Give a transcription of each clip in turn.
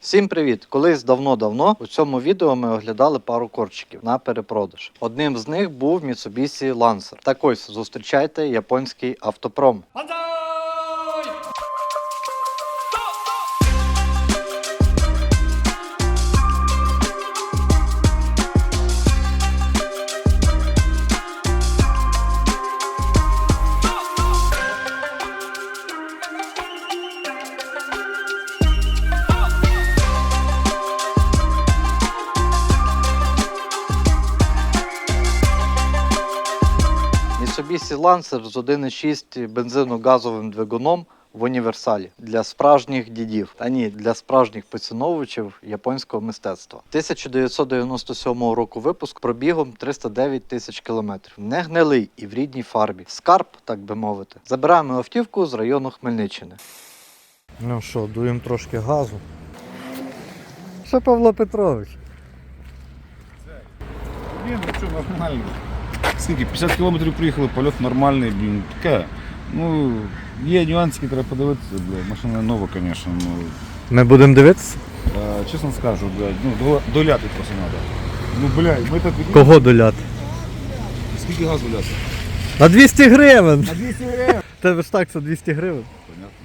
Всім привіт! Колись давно-давно у цьому відео ми оглядали пару корчиків на перепродаж. Одним з них був Mitsubishi Lancer. Так ось зустрічайте японський автопром. Lancer з 1.6 бензино-газовим двигуном в універсалі для справжніх дідів, та ні, для справжніх поціновувачів японського мистецтва. 1997 року випуск пробігом 309 тисяч кілометрів. Не гнилий і в рідній фарбі. Скарб, так би мовити. Забираємо автівку з району Хмельниччини. Ну що, дуємо трошки газу. Що Павло Петрович? Блін, ну що, нормально. Скільки? 50 кілометрів приїхали, польот нормальний, блін, таке. Ну, є нюансики, треба подивитися, блядь. Машина нова, звісно, ну. Ми будемо дивитися? е, чесно скажу, блядь, ну, до- доляти просто треба. Ну, блядь, ми так Кого доляти? Скільки газу ляти? На 200 гривень! На 200 гривень. Тебе ж так, це 200 гривень. Понятно.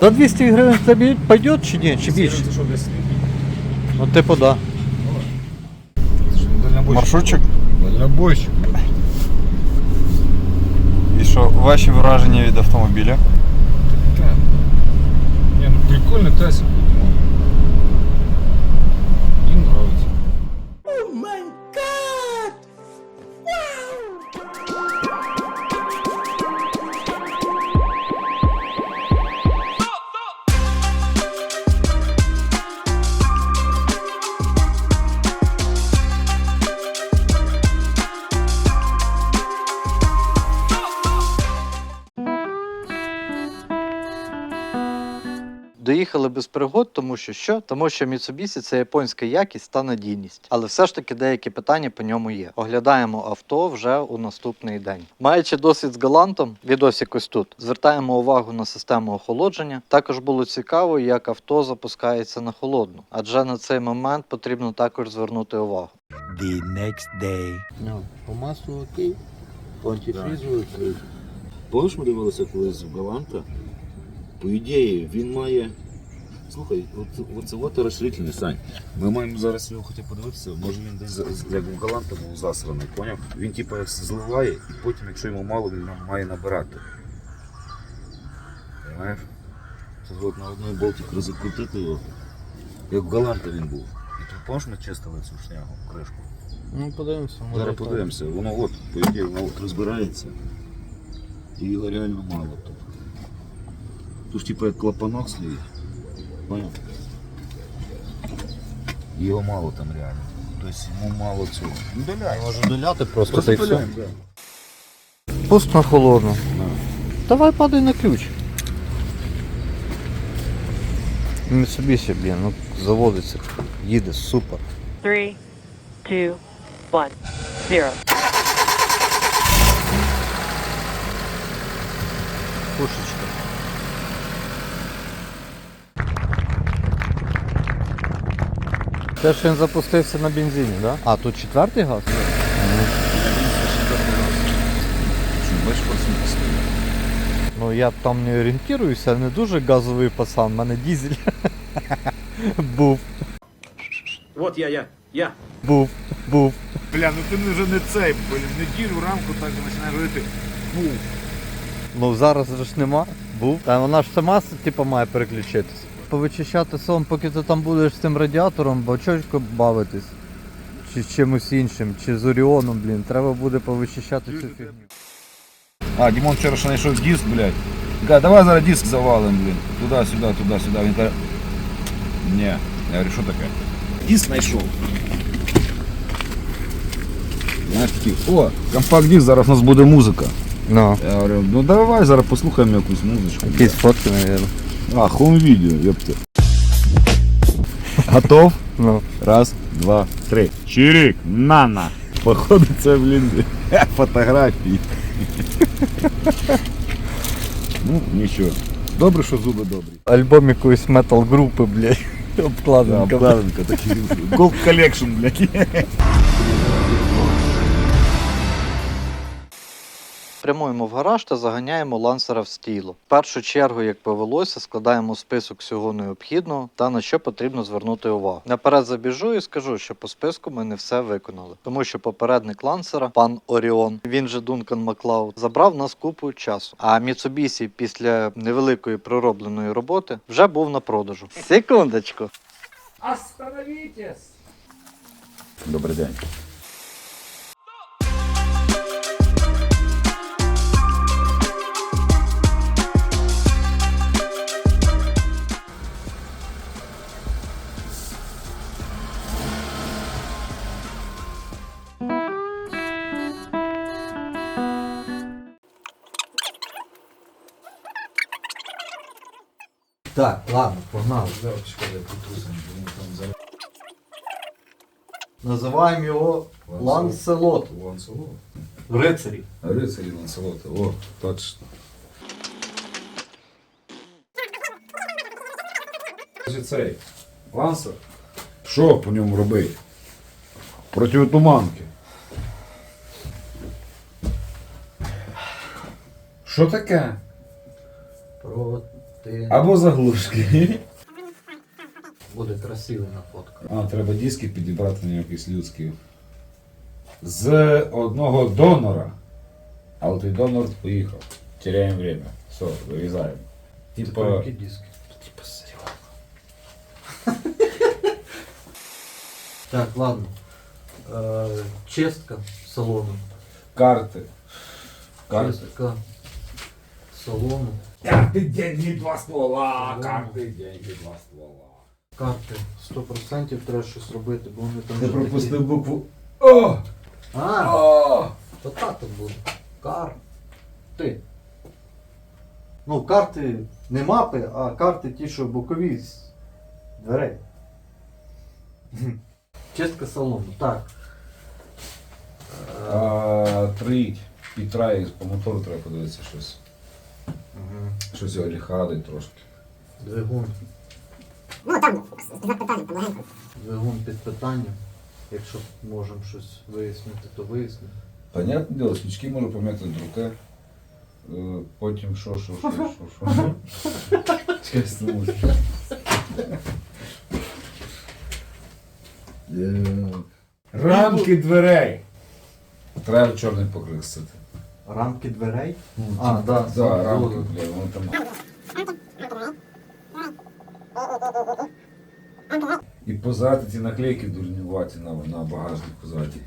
За 200 гривень тобі пойдет чи ні? Чи більше? Що, десь? Ну типу да. Маршрутчик? Дальнобойщик. І що, ваші враження від автомобіля? Так. Не, ну прикольный тасик. Що що? Тому що Mitsubishi – це японська якість та надійність. Але все ж таки деякі питання по ньому є. Оглядаємо авто вже у наступний день. Маючи досвід з галантом, відосик ось тут, звертаємо увагу на систему охолодження. Також було цікаво, як авто запускається на холодну, адже на цей момент потрібно також звернути увагу. the next day. Ну, по маслу окей, по окей. Помниш, ми дивилися колись в Галанта? По ідеї, він має. Слухай, от, оце от розширительний Сань. Ми маємо зараз його хоча подивитися, може він десь як в Галанта був засраний, поняв? Він типу зливає і потім, якщо йому мало, він має набирати. Понимаєш? Це от на одній болті закрутити його. Як в Галанта він був. І ти помниш, ми чистили цю шнягу, кришку? Ну, подивимося. Зараз подивимося, воно от, по ідеї, воно от розбирається. І його реально мало тут. Тут ж типу як клапанок стоїть. Поняв? Його мало там реально. Тобто йому мало цього. Ну доляй. Може доляти просто, Просто доляй, да. Пусть на холодну. Давай падай на ключ. Mitsubishi, блін, ну заводиться, їде, супер. Three, two, one, zero. Те, що він запустився на бензині, так? Да? А, тут четвертий газ? Бачиш. Ну я там не орієнтуюся, не дуже газовий пацан, в мене дізель. був, Вот я, я, я. був, був. Бля, ну ти вже не цей, блін, неділю рамку так починаєш говорити. Фу. Ну зараз же ж нема. Був. Та вона ж сама типу, має переключитись. Повичищати сон, поки ти там будеш з цим радіатором, бачочко бавитись. Чи з чимось іншим, чи з Оріоном, блін. Треба буде повичищати цю фігню. А, Дімон вчора ще знайшов диск, блядь. Каже, давай зараз диск завалим, блін. Туди-сюди, туди-сюди. Він каже, ні. Я говорю, що таке? Диск знайшов. Знаєш такий, о, компакт-диск, зараз у нас буде музика. Ну, Я говорю, ну давай зараз послухаємо якусь музичку. якісь фотки, мабуть. А, хоум відео, ёпта. Готов? Ну. Раз, два, три. Чирик, нана. Походу це, блін, фотографії. Ну, нічого. Добре, що зуби добрі. Альбом якоїсь метал групи, блядь. Да, Обкладинка. обкладинка такий. Gold Collection, блядь. Прямуємо в гараж та заганяємо лансера в стіло. В першу чергу, як повелося, складаємо список всього необхідного та на що потрібно звернути увагу. Наперед забіжу і скажу, що по списку ми не все виконали, тому що попередник лансера, пан Оріон, він же Дункан Маклауд, забрав нас купу часу. А Міцубісі після невеликої проробленої роботи вже був на продажу. Секундочку. Добрий день. Так, ладно, погнали. Називаємо його Ланселот. Ланселот. Рицарі. Рицарі Ланселота. О, точно. Цей лансер. Що по ньому робити? Противотуманки. Що таке? Проти. Або заглушки. Буде красивий на фотках. А, треба диски підібрати на якісь людські. З одного донора. Але той донор поїхав. Теряємо время. Все, вирізаємо. Типа. диски? Типа серйозно. Так, ладно. Е, чистка салону. Карти. Карти. Чистка салону. Карти деньги два ствола. Карти, деньги два ствола. Карти 100% треба щось робити, бо вони там. Ти вже пропустив такі- букву О! А, О! то так тут буде. Карти. Ну, карти не мапи, а карти ті, що бокові з дверей. Чистка салону. Так. Е, А, Троїть. І трай по мотору треба подивитися щось. Щось його ліхадить трошки. Двигун. Ну там, знак питання, помаленьку. Двигун під питанням. Якщо можемо щось вияснити, то вияснимо. Понятне діло, свічки можу пом'яти друке. Е, Потім що, що, що, що, що. Чекай, снусь. Рамки дверей. Треба чорний покрасити. Рамки дверей? А, да, Да, рамки, бля, воно там. І позади ці наклейки дурнуваті на, на багажнику ззаді.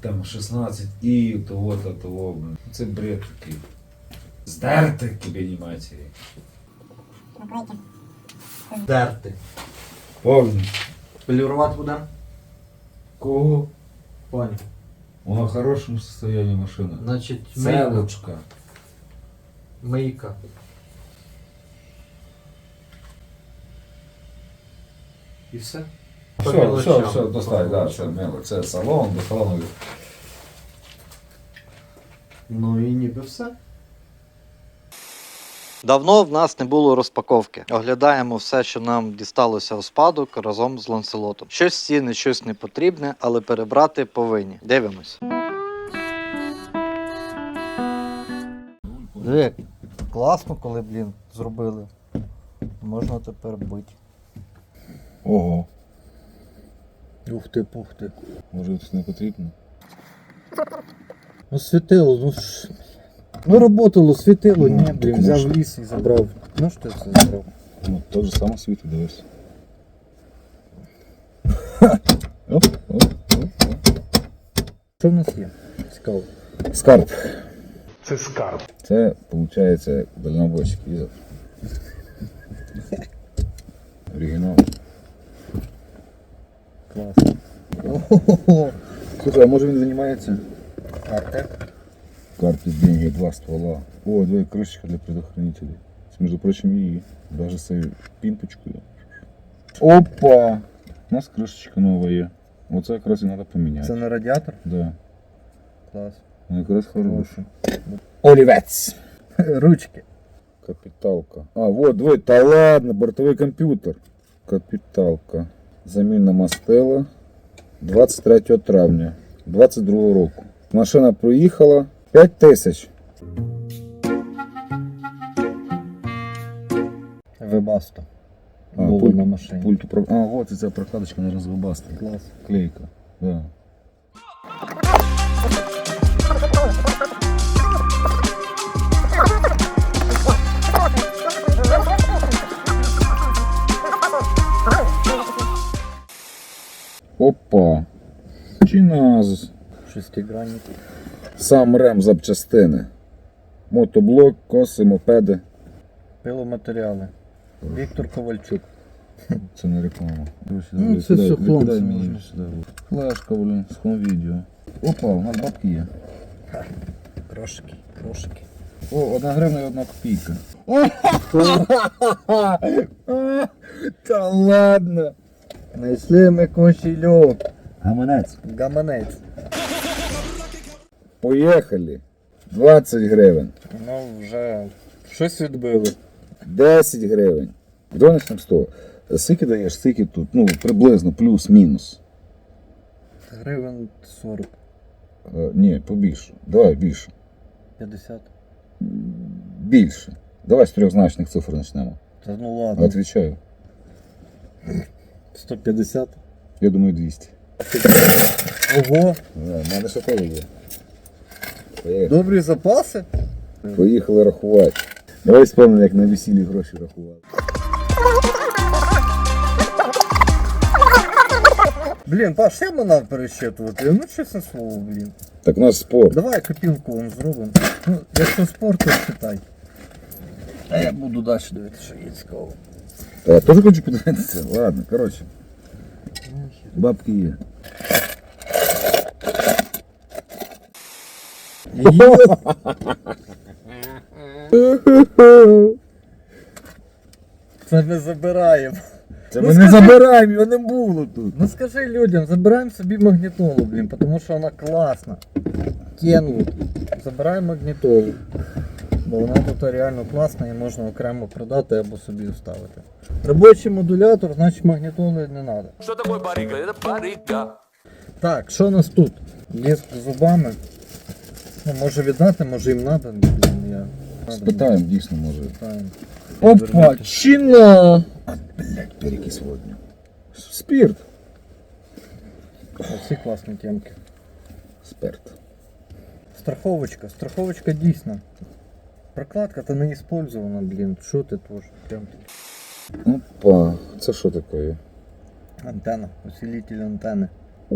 Там 16 і того та того. Це бред такий. Здерти тобі матері. Дерти. Повністю. Полірувати будемо? Кого? Пані. Вона в хорошому состоянии машина. Значить, мийка. Целочка. Мийка. І все? По Все, мелочам. все, все, достай, По да, все, мило. Це салон, до салону. Ну і ніби все. Давно в нас не було розпаковки. Оглядаємо все, що нам дісталося у спадок разом з ланцелотом. Щось цінне, щось не потрібне, але перебрати повинні. Дивимось. Диви, класно, коли, блін, зробили. Можна тепер бити. Ого, Ух ти, пух ти. може це не потрібно? Ну світило, ну ж. Ну работало, світило, Ну, ні, блін, може. взяв ліс і забрав. Ну що це забрав? Ну, то же саме. Оп, оп, оп, оп. Що в нас є? Цікаво. Скарб. Це скарб. Це, виходить, дальнобойщик візов. Оригінал. Клас. Слухай, а може він займається? Карта Карты, деньги, два ствола. О, две крышечка для предохранителей. С, между прочим, и даже с пимпочкой. Опа! У нас крышечка новая. Вот це якраз і треба поміняти. Це на радіатор? Да. Клас. Ну, якраз хороший. Олівець. Ручки. Капіталка. А, вот, диви, та ладно, бортовий комп'ютер. Капіталка. Заміна мастила 23 травня 22 року. Машина проїхала 5 тисяч. Вебасто. А, Було пульт- на машині. Пульту про... А, вот ця прокладочка на розвибасти. Клас. Клейка. Да. Опа. Чиназ. Шестигранник. Сам рем запчастини. Мотоблок, коси, мопеди. Пиломатеріали. Віктор Ковальчук. Це не реклама. Ну, це все хлопці. Флешка, блін, з хом-відео. Опа, у нас бабки є. Грошики, грошики. О, одна гривна і одна копійка. Та ладно. Знайшли ми кошельок. Гаманець. Гаманець. Поїхали. 20 гривень. Ну вже щось відбили. 10 гривень. Почнемо з того. Скільки даєш, скільки тут? Ну, приблизно, плюс-мінус. Гривень 40, Е, ні, побільше. Давай більше. 50. Більше. Давай з трьохзначних цифр почнемо. Та ну ладно. Отвічаю. 150. Я думаю, 200. Ого, Да, в мене ще є. Поїхали. добрі запаси. Поїхали рахувати. Давай спомнимо, як на весіллі гроші рахували. Блін, Паш, я манав пересчитувати. Ну чесне слово, блін. Так у нас спорт. Давай копілку вам зробимо. Ну, якщо спорт, то читай. А я буду далі дивитися, що є цікаво. Та я теж хочу подивитися. Ладно, коротше. Бабки є. Це ми забираємо. Це Ну, ми не скажи- забираємо, його не було тут. Ну скажи людям, забираємо собі магнітолу, блін, тому що вона класна. Kenwood. Забираємо магнітолу. Бо вона тут реально класна і можна окремо продати або собі вставити. Робочий модулятор, значить магнітоли не треба. Що таке барига? Це барига. Так, що у нас тут? Диск з зубами. Ну, може віддати, може їм треба. Блін, я... Спитаємо, дійсно може. Спитаємо. Опа, чина! Блять, перекись водню. Спірт. Всі класні темки. Спирт. Страховочка. Страховочка дійсна. Прокладка-то не использована, блін. Що ти теж? Прям Опа, це що таке? антенна, усилитель антенни. О,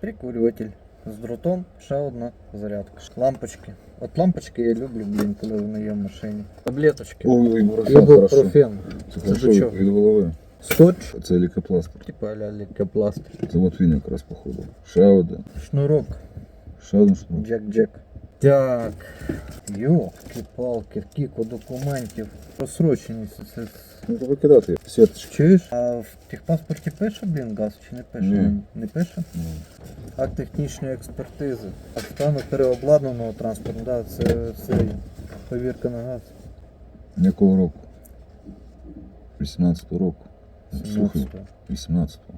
Прикурюватель. З дротом ще одна зарядка. Лампочки. От лампочки я люблю, блін, коли вони є в машині. Таблеточки. Ой, ібупрофен, Це Це хорошо від голови. Скотч. Це лікопластир. Типа аля лікопластир. Це от він якраз походу. Ще один. Шнурок. Ще один шнур. Джек-джек. Так. Йолки-палки, кіко документів. Просроченість. Це... Ну, то викидати. Сіточки. Чуєш? А в техпаспорті пише, блін, газ чи не пише? Ні. Не пише? Ну, Акт технічної експертизи. А стану переобладнаного транспорту, да, це, це повірка на газ. Якого року? 18-го року. Слухай, 17-го. 18-го.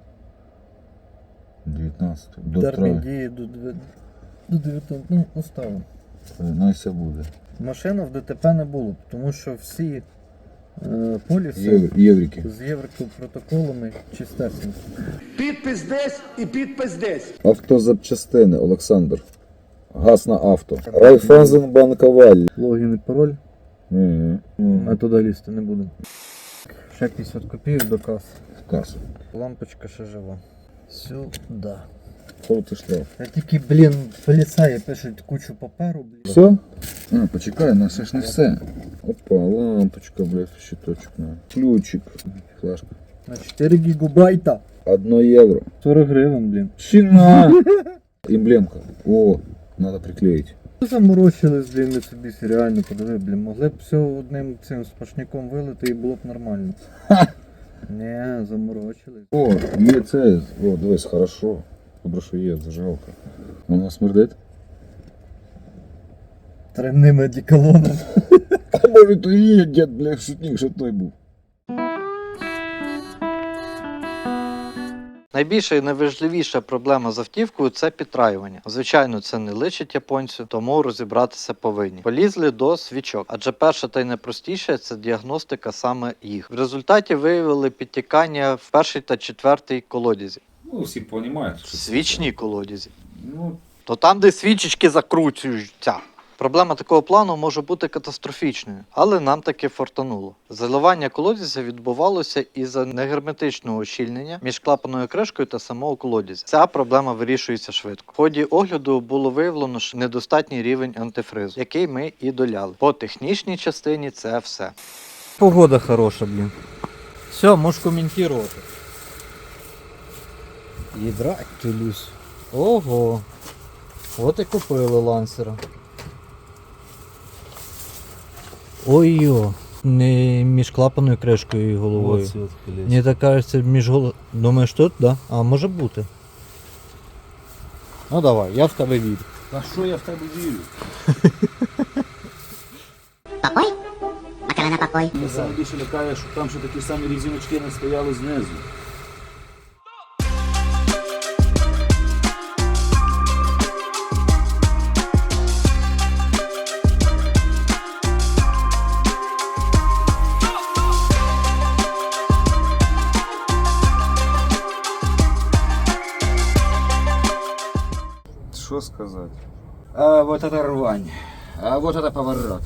19-го. До Термін дії до, две- до 19, ну, оставимо. Найся буде. Машина в ДТП не було, тому що всі е, поліси Єв- Єврики. з європротоколами чистесні. Підпис десь і підпис десь. Автозапчастини, Олександр. Газ на авто. Райфайзенбанк Аваль. Логін і пароль, Угу. ми туди лізти не будемо. Ще 50 копійок до каси. Касу. Лампочка ще жива. Сюди. Коли штраф. Я тільки, блін, поліцаї пишуть кучу паперу, блін. Все? А, почекай, у нас ще ж не все. Опа, лампочка, блядь, щиточок. На. Ключик. Флешка. На 4 гігабайта. Одно євро. 40 гривень, блін. Чина! Емблемка. О, надо приклеить. Заморочились, блін, ми собі реально подиви, блін. Могли б все одним цим спашняком вилити і було б нормально. Не, заморочились. О, є це. О, дивись, хорошо. Добре, що є, зажигалка. Вона смердить? Травним одеколоном. Може, то і є дід, бля, шутник, що той був. Найбільша і найважливіша проблема з автівкою це підтраювання. Звичайно, це не личить японцю, тому розібратися повинні. Полізли до свічок, адже перше та й найпростіше це діагностика саме їх. В результаті виявили підтікання в перший та четвертий колодязі, Ну, всі розуміють, що це свічні колодязі. Ну, То там, де свічечки закручуються. Проблема такого плану може бути катастрофічною, але нам таки фортануло. Заливання колодязя відбувалося із-за негерметичного ощільнення між клапаною кришкою та самого колодязя. Ця проблема вирішується швидко. В ході огляду було виявлено недостатній рівень антифризу, який ми і доляли. По технічній частині це все. Погода хороша, блін. Все, можеш коментувати. Їдрать, тюлюсь. Ого. От і купили лансера. Ой-йо, не між клапаною кришкою і головою. Мені так кажеться, між головою. Думаєш тут, да? А може бути. Ну давай, я в тебе вірю. Та що я в тебе вірю? Покой? Макарена покой. Мене саме більше лякає, що там ще такі самі різиночки не стояли знизу. Вот это рвань. А вот это поворот.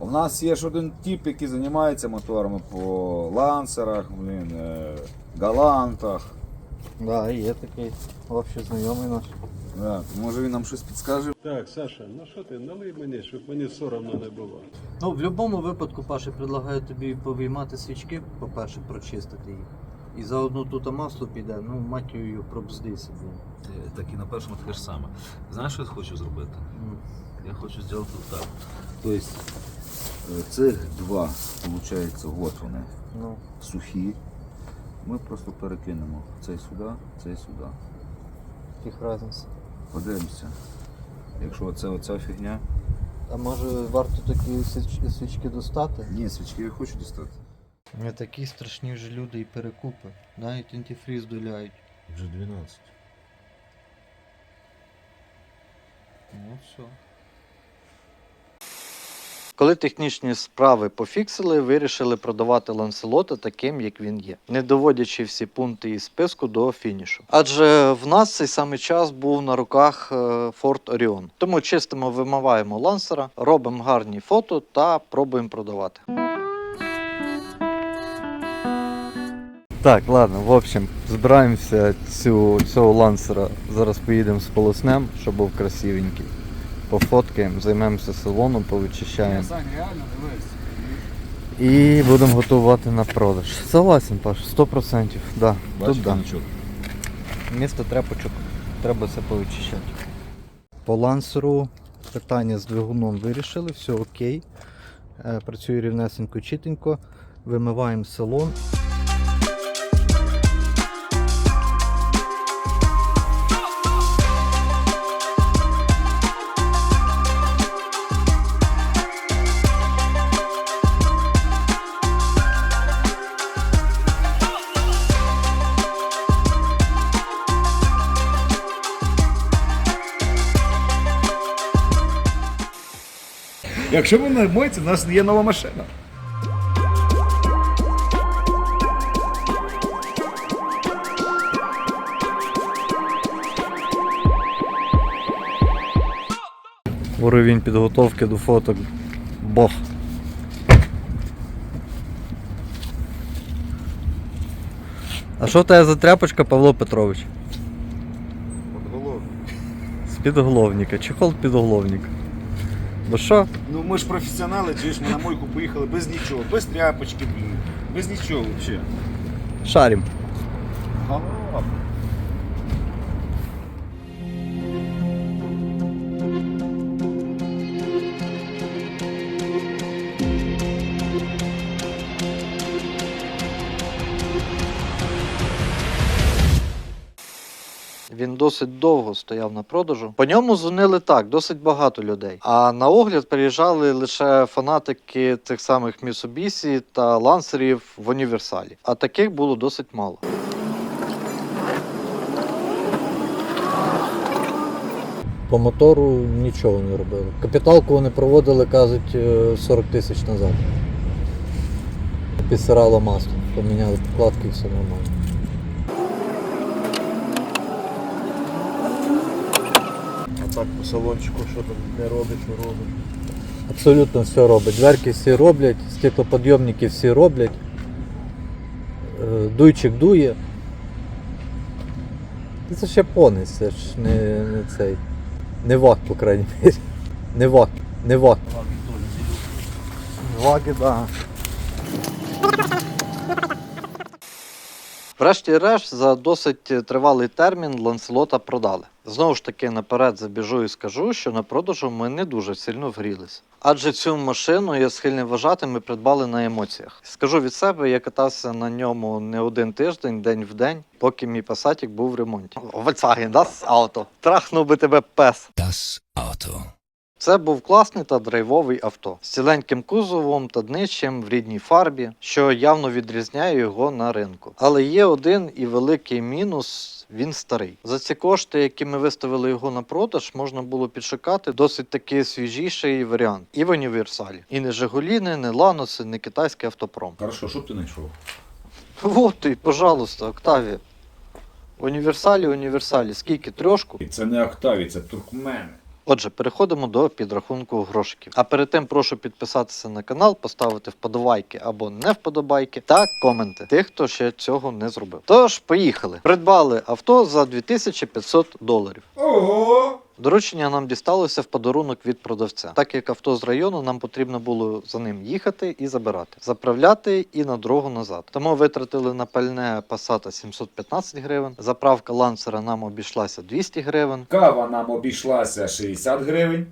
У нас є ж один тип, який займається моторами по лансерах, блін, е, галантах. Да, є такий общий знайомий наш. Да, може він нам щось підскаже. Так, Саша, ну що ти, налий мені, щоб мені соромно не було. Ну, в будь-якому випадку, Паша, предлагаю тобі повиймати свічки, по-перше, прочистити їх. І заодно тут масло піде, ну, матію пробздися, блін. Так і на першому таке ж саме. Знаєш, що я хочу зробити? Ну, Я хочу зробити так. Тобто е, цих два, виходить, от вони, Ну, сухі. Ми просто перекинемо цей сюди, цей сюди. їх разниця. Подивимося. Якщо оце оця фігня. А може варто такі свіч- свічки достати? Ні, свічки я хочу дістати. Не такі страшні вже люди і перекупи. Навіть антифріз доляють. Вже 12. Ну все. Коли технічні справи пофіксили, вирішили продавати ланселота таким, як він є, не доводячи всі пункти із списку до фінішу. Адже в нас цей самий час був на руках е, Ford Orion. Тому чистимо, вимиваємо лансера, робимо гарні фото та пробуємо продавати. Так, ладно, в общем, збираємося цю, цього лансера. Зараз поїдемо з полоснем, щоб був красивенький. Пофоткаємо, займемося салоном, повичищаємо. реально дивись. І будемо готувати на продаж. Согласен, Паш, 100%. Да, тут да. Місто тряпочок, треба все повичищати. По лансеру питання з двигуном вирішили, все окей. Е, Працює рівнесенько, чітенько. Вимиваємо салон. Якщо ви не боїться, у нас є нова машина. Уровень підготовки до фоток. Бог. А що тебе за тряпочка, Павло Петрович? З підголовника. Чехол підголовника. Бо що? Ну ми ж професіонали, чи ж ми на мойку поїхали без нічого, без тряпочки, блін, без нічого взагалі. Шарім. Він досить довго стояв на продажу. По ньому дзвонили так, досить багато людей. А на огляд приїжджали лише фанатики тих самих Mitsubishi та лансерів в універсалі. А таких було досить мало. По мотору нічого не робили. Капіталку вони проводили, кажуть, е, 40 тисяч назад. Підсирало масло, поміняли підкладки і все нормально. Так по салончику, що там не робить, що робить. Абсолютно все робить. Дверки всі роблять, стеклоподйомники всі роблять. Е, Дуйчик дує. Це ж японець, це ж не, не цей. Не вак, по крайній мірі. Не вак, не вак. Ваги, так. Да. Врешті-решт, за досить тривалий термін ланселота продали. Знову ж таки, наперед забіжу і скажу, що на продажу ми не дуже сильно вгрілися. Адже цю машину я схильний вважати, ми придбали на емоціях. Скажу від себе, я катався на ньому не один тиждень, день в день, поки мій пасатік був в ремонті. Volkswagen, das Auto. Трахнув би тебе пес. Das Auto. Це був класний та драйвовий авто з ціленьким кузовом та днищем в рідній фарбі, що явно відрізняє його на ринку. Але є один і великий мінус. Він старий. За ці кошти, які ми виставили його на продаж, можна було підшукати досить таки свіжіший варіант. І в універсалі. І не Жигуліни, не Ланоси, не китайський автопром. Хорошо, що б ти знайшов? Вот і, пожалуйста, Октавія. Універсалі, універсалі. Скільки? Трьошку? І це не Октаві, це туркмени. Отже, переходимо до підрахунку грошиків. А перед тим прошу підписатися на канал, поставити вподобайки або не вподобайки та коменти тих, хто ще цього не зробив. Тож, поїхали. Придбали авто за 2500 доларів. Ого! Доручення нам дісталося в подарунок від продавця. Так як авто з району, нам потрібно було за ним їхати і забирати, заправляти і на дорогу назад. Тому витратили на пальне Passat 715 гривень. Заправка ланцера нам обійшлася 200 гривень. Кава нам обійшлася 60 гривень.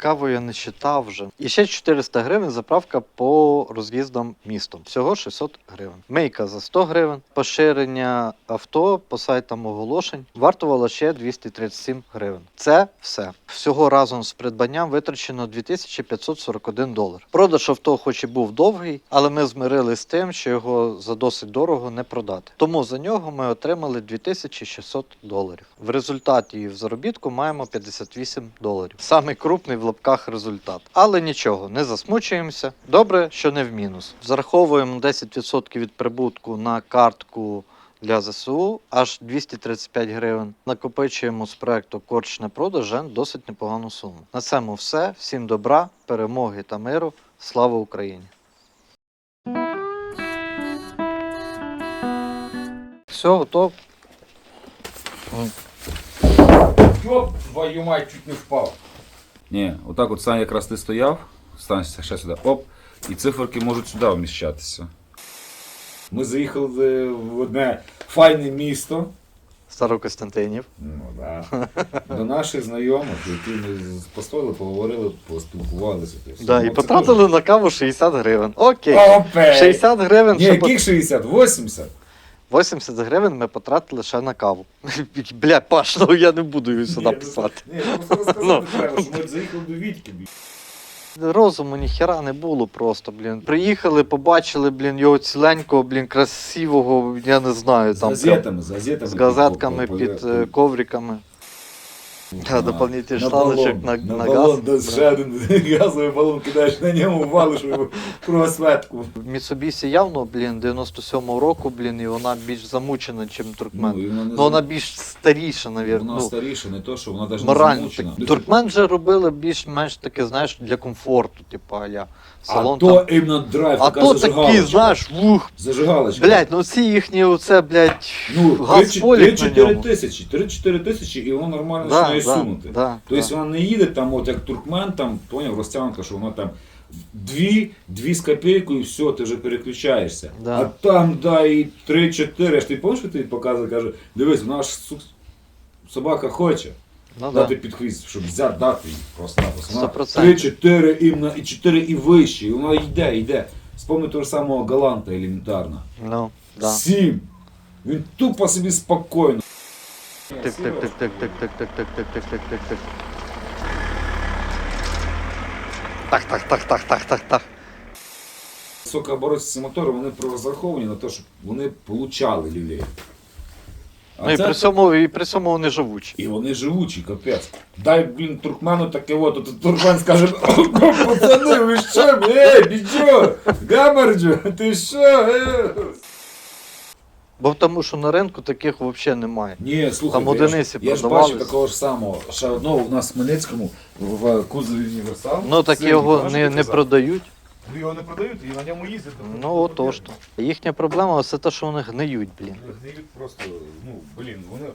Каву я не читав вже. І ще 400 гривень заправка по роз'їздам містом. Всього 600 гривень. Мийка за 100 гривень. Поширення авто по сайтам оголошень вартувало ще 237 гривень. Це все. Всього разом з придбанням витрачено 2541 долар. Продаж авто, хоч і був довгий, але ми змирилися з тим, що його за досить дорого не продати. Тому за нього ми отримали 2600 доларів. В результаті в заробітку маємо 58 доларів. Самий крупний в лапках результат. Але нічого, не засмучуємося. Добре, що не в мінус. Зараховуємо 10% від прибутку на картку. Для ЗСУ аж 235 гривень. Накопичуємо з проекту Корч на продаж досить непогану суму. На цьому все. Всім добра, перемоги та миру. Слава Україні! Все, готово. Йоп, твою мать, чуть не впав. Ні, отак от Сань якраз ти стояв, станься ще сюди, оп, і циферки можуть сюди вміщатися. Ми заїхали в одне файне місто. Старокостянтинів. Ну, да. До наших знайомих, які ми постояли, поговорили, поспілкувалися. та. Да, Ну, і потратили на каву 60 гривень. Окей. Опе! 60 гривень, Ні, щоб... яких 60? 80? 80 гривень ми потратили лише на каву. Бля, Паш, ну я не буду її сюди писати. Ні, просто розказати треба, що ми заїхали до Вітьки. Розуму ніхера не було просто, блін. Приїхали, побачили, блін, його ціленького, блін, красивого, я не знаю, З там. газетами, з газетами. З газетками по- по- під е, ковриками. Да, дополнительний шланочок на, на, на газ. балон, да, ще один газовий балон кидаєш на ньому, валиш його кругосветку. Mitsubishi явно, блін, 97-го року, блін, і вона більш замучена, ніж Туркмен. і вона, не Ну, вона більш старіша, навірно. вона Ну, старіша, не то, що вона навіть не морально. замучена. Так. Туркмен вже робили більш-менш таке, знаєш, для комфорту, типу, аля. А Салон то там. іменно драйв, А така то такі, знаєш, вух, Зажигалочка. блядь, ну ці їхні, оце, блядь, Ну, газ полік на 3-4 тисячі, 3-4 тисячі, і воно нормально Да, починає да, сунути. да, Тобто да. вона не їде там, от як туркмен, там, поняв, розтягнута, що вона там дві, дві з копійкою, і все, ти вже переключаєшся. Да. А там, да, і 3-4, аж ти пам'ятаєш, що ти показує, каже, дивись, вона ж собака хоче Ну, да. дати під хвіст, щоб взяти, дати їй. Вона 100%. 3-4 іменно, і 4 і вище, і вона йде, йде. Спомни того ж самого Галанта елементарно. Ну, да. Сім. Він тупо собі спокійно. Тик, тик, тик, тик, тик, тик, тик, тик, тик, тик, тик, тик, тик. Так, так, так, так, так, так, так. Високооборотці мотори, вони розраховані на те, щоб вони получали люлей. А Ну і це- при цьому, і при цьому вони живучі. І вони живучі, капець. Дай, блін, туркмену таке от, тут туркмен скаже, «О, пацани, ви що, ей, біджо, гамарджо, ти що? е?» Бо тому що на ринку таких взагалі немає. Ні, слухай, Там я ж- одиниці я ж продавались. такого ж самого, ще одного у нас в Хмельницькому в кузові універсал. Ну так Синій, його не, не продають. Ну, Його не продають і на ньому їздять. Ну отож то. Їхня проблема це те, що вони гниють, блін. Гниють просто, ну, блін, вони.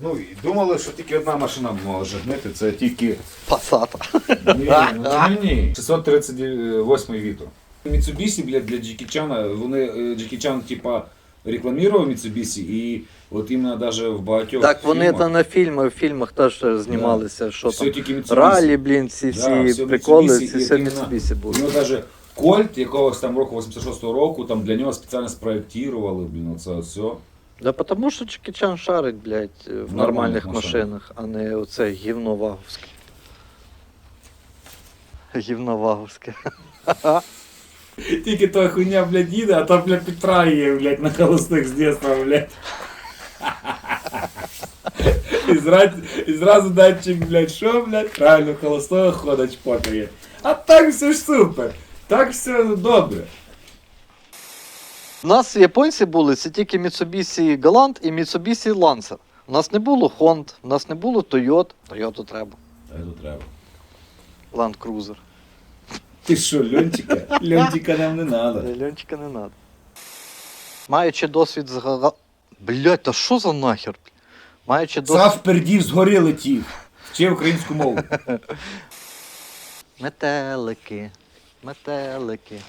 Ну, і думали, що тільки одна машина може гнити, це тільки Пасата. Ні, ні, ні. 638 Віто. Mitsubishi, блядь, для Джекічана, вони е, Джекі типа, рекламував Mitsubishi, і от іменно даже в багатьох Так вони фільмах там на фільмах, в фільмах теж знімалися, що все там. тільки Mitsubishi. Ралі, блін, ці всі Да, все приколи, Mitsubishi, ці і все іменно- Mitsubishi У були. нього даже Кольт якогось там року 86-го року, там для нього спеціально спроєктували, блін, оце все. Да тому що Джекі Чан шарить, блядь, в нормальних нормальних машинах. машинах, а не оце гівно ваговське. Гівно ваговське. Тільки та хуйня, блядь, їде, а там, блядь, Петра є, блядь, на холостих з дитинства, блядь. І зразу, і зразу датчик, блядь, що, блядь, правильно, холостого ходить шпотає. А так все ж супер. Так все добре. У нас японці були, це тільки Mitsubishi Galant і Mitsubishi Lancer. У нас не було Honda, у нас не було Toyota. Toyota треба. Та тут треба. Land Cruiser. Ти що, льончика? Льончика нам не надо. Льончика не надо. Маючи досвід з гала... Блять, та що за нахер? Маючи досвід. Цав пердів згори летів. Вчив українську мову. Метелики. Метелики.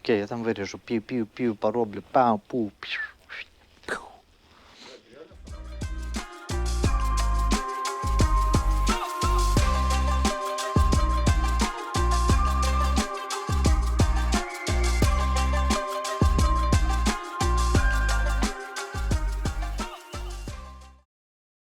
Окей, я там виріжу. Пів-пів-пів пороблю. Пау, пу. пів.